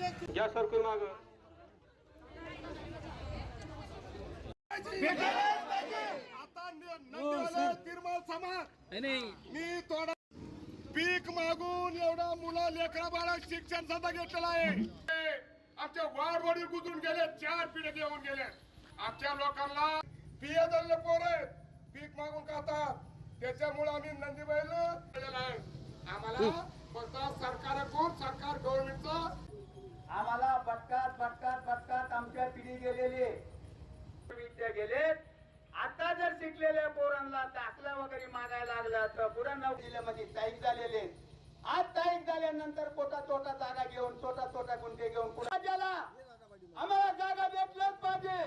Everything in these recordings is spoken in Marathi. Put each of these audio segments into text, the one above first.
या सरकून माग. समाज. मी थोडा पीक मागून एवढा मुलं लेकरा बाळा शिक्षण सुद्धा घेतलेलं आहे. हे आमच्या वाडवडी गुजरून गेले चार पिढ्या घेऊन गेले. आमच्या लोकांना पिया धरले पोर आहेत. पीक मागून खातात. त्याच्यामुळे आम्ही नंदीबाईल आम्हाला फक्त सरकारकडून सरकार गव्हर्नमेंटचं आम्हाला भटकात भटकात भटकात आमच्या पिढी गेलेली विद्या गेले आता जर शिकलेल्या पोरांना दाखला वगैरे मागायला लागला तर पुरांना जिल्ह्यामध्ये स्थायिक झालेले आज स्थायिक झाल्यानंतर पोटा तोटा जागा घेऊन तोटा तोटा गुंठे घेऊन पुढे समाजाला आम्हाला जागा भेटलंच पाहिजे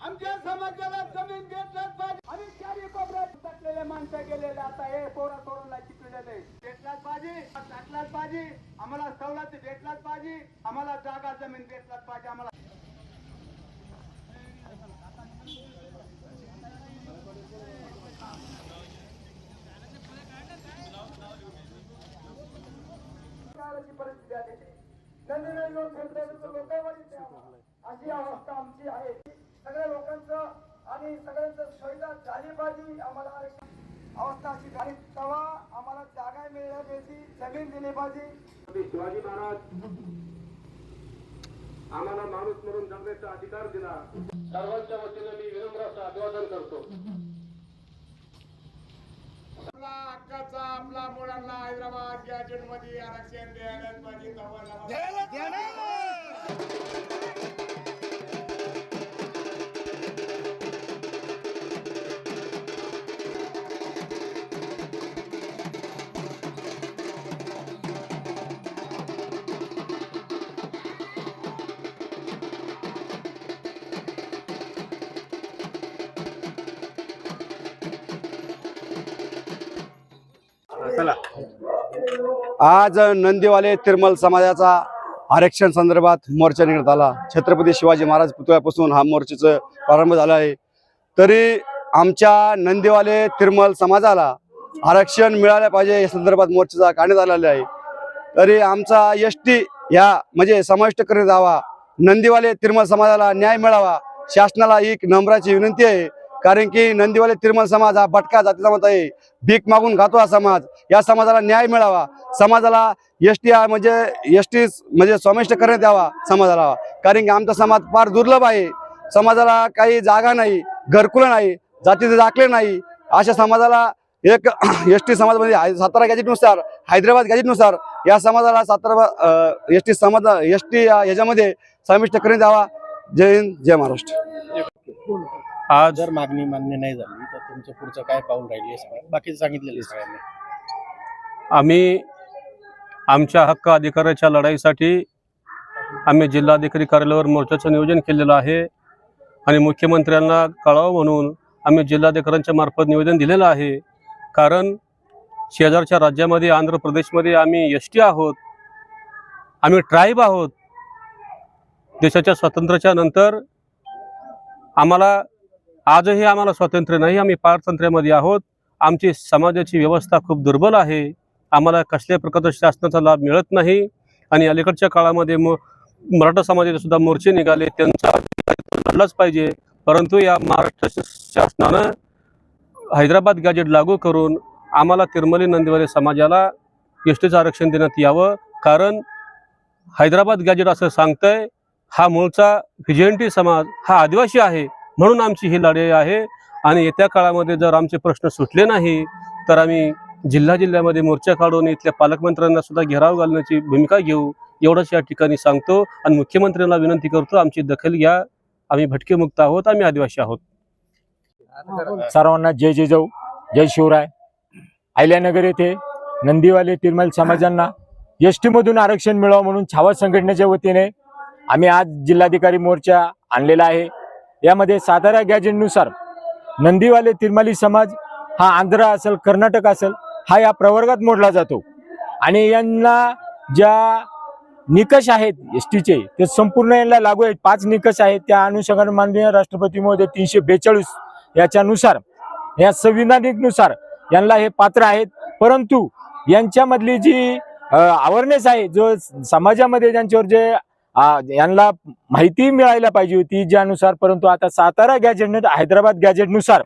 आमच्या समाजाला जमीन भेटलंच पाहिजे आणि चारी कोपऱ्यात टाकलेले माणसं गेलेले आता हे पोरा सोडून चिकलेले भेटलाच पाहिजे टाकलाच पाहिजे. आम्हाला सवलत भेटलाच पाहिजे. आम्हाला जागा जमीन भेटलाच पाहिजे. आम्हाला परिस्थिती आलेली अशी अवस्था आमची आहे. सगळ्या लोकांचं आणि सगळ्यांचं सुविधा झाली पाहिजे. आम्हाला आरक्षण अवस्था अशी झाली तेव्हा आम्हाला जागा मिळल्या पाहिजे जमीन दिली पाहिजे शिवाजी महाराज आम्हाला माणूस म्हणून जगण्याचा अधिकार दिला. सर्वांच्या वतीनं मी विनम्र अभिवादन करतो. आपला हक्काचा आपला मुलांना हैदराबाद गॅजेटमध्ये आरक्षण द्यायलाच पाहिजे आज नंदीवाले तिरमल समाजाचा आरक्षण संदर्भात मोर्चा निघण्यात आला. छत्रपती शिवाजी महाराज पुतळ्यापासून हा मोर्चाचं प्रारंभ झाला आहे. तरी आमच्या नंदीवाले तिरमल समाजाला आरक्षण मिळालं पाहिजे या संदर्भात मोर्चाचा काढण्यात आलेला आहे. तरी आमचा एस टी या म्हणजे समाविष्ट करण्यात यावा नंदीवाले तिरमल समाजाला न्याय मिळावा. शासनाला एक नम्राची विनंती आहे. कारण की नंदीवाले तिरमल समाज हा भटका जातीचा मत आहे. भीक मागून खातो हा समाज. या समाजाला न्याय मिळावा. समाजाला एस टी म्हणजे एस टी म्हणजे समाविष्ट करण्यात यावा समाजाला. कारण की आमचा समाज फार दुर्लभ आहे. समाजाला काही जागा नाही घरकुलं नाही जातीचे दाखले नाही. अशा समाजाला एक एस टी समाजमध्ये सातारा गॅजेटनुसार हैदराबाद गॅजेटनुसार या समाजाला सातारा एस टी समाज एस टी याच्यामध्ये समाविष्ट करण्यात यावा. जय हिंद जय महाराष्ट्र. आज जर मागणी मान्य नाही झाली तर तुमचं पुढचं काय पाऊल राहील बाकी सांगितलेलं सगळ्यांनी. आम्ही आमच्या हक्क अधिकाराच्या लढाईसाठी आम्ही जिल्हाधिकारी कार्यालयावर मोर्चाचं नियोजन केलेलं आहे आणि मुख्यमंत्र्यांना कळावं म्हणून आम्ही जिल्हाधिकाऱ्यांच्या मार्फत निवेदन दिलेलं आहे. कारण शेजारच्या राज्यामध्ये आंध्र प्रदेशमध्ये आम्ही एस टी आहोत आम्ही ट्राईब आहोत. देशाच्या स्वातंत्र्याच्या नंतर आम्हाला आजही आम्हाला स्वातंत्र्य नाही आम्ही पारतंत्र्यामध्ये आहोत. आमची समाजाची व्यवस्था खूप दुर्बल आहे. आम्हाला कसल्या प्रकारचा शासनाचा लाभ मिळत नाही. आणि अलीकडच्या काळामध्ये म मराठा समाजाचे सुद्धा मोर्चे निघाले त्यांचा लढलाच पाहिजे. परंतु या महाराष्ट्र शासनानं हैदराबाद गॅजेट लागू करून आम्हाला तिरमली नंदीवाले समाजाला एस टीचं आरक्षण देण्यात यावं. कारण हैदराबाद गॅजेट असं सांगतंय हा मूळचा विजयंटी समाज हा आदिवासी आहे. म्हणून आमची ही लढाई आहे. आणि येत्या काळामध्ये जर आमचे प्रश्न सुटले नाही तर आम्ही जिल्हा जिल्ह्यामध्ये मोर्चा काढून इथल्या पालकमंत्र्यांना सुद्धा घेराव घालण्याची भूमिका घेऊ एवढंच या ठिकाणी सांगतो. आणि मुख्यमंत्र्यांना विनंती करतो आमची दखल घ्या. आम्ही भटकेमुक्त आहोत आम्ही आदिवासी आहोत. सर्वांना जय जय जाऊ जय शिवराय. आयल्यानगर येथे नंदीवाले तिरमल समाजांना एस मधून आरक्षण मिळावं म्हणून छावा संघटनेच्या वतीने आम्ही आज जिल्हाधिकारी मोर्चा आणलेला आहे. यामध्ये सातारा गॅजेटनुसार नंदीवाले तिरमाली समाज हा आंध्र असेल कर्नाटक असेल हा या प्रवर्गात मोडला जातो. आणि यांना ज्या निकष आहेत एस टीचे ते संपूर्ण यांना लागू आहेत. पाच निकष आहेत. त्या अनुषंगाने माननीय राष्ट्रपती महोदय तीनशे बेचाळीस याच्यानुसार या संविधानिकनुसार यांना हे पात्र आहेत. परंतु यांच्यामधली जी अवेअरनेस आहे जो समाजामध्ये ज्यांच्यावर जे यांना माहिती मिळायला पाहिजे होती ज्यानुसार परंतु आता सातारा गॅजेट हैदराबाद गॅजेटनुसार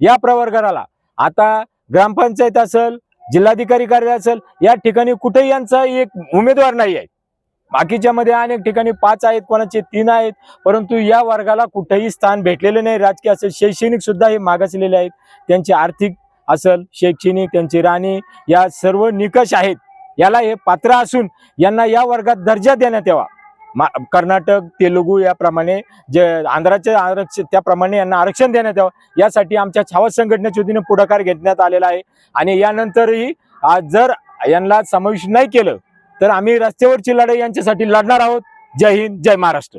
या प्रवर्गाला आता ग्रामपंचायत असेल जिल्हाधिकारी कार्यालय असेल या ठिकाणी कुठेही यांचा एक उमेदवार नाही आहे. बाकीच्या मध्ये अनेक ठिकाणी पाच आहेत कोणाचे तीन आहेत परंतु या वर्गाला कुठेही स्थान भेटलेले नाही. राजकीय असेल शैक्षणिक सुद्धा हे मागासलेले आहेत. त्यांचे आर्थिक असेल शैक्षणिक त्यांची राणी या सर्व निकष आहेत. याला हे पात्र असून यांना या वर्गात दर्जा देण्यात यावा. कर्नाटक तेलुगू याप्रमाणे जे आंध्राचे आरक्षण त्याप्रमाणे यांना आरक्षण देण्यात यावं. यासाठी आमच्या छावत संघटनेच्या वतीने पुढाकार घेण्यात आलेला आहे. आणि यानंतरही आज जर यांना समावेश नाही केलं तर आम्ही रस्त्यावरची लढाई यांच्यासाठी लढणार आहोत. जय हिंद जय महाराष्ट्र.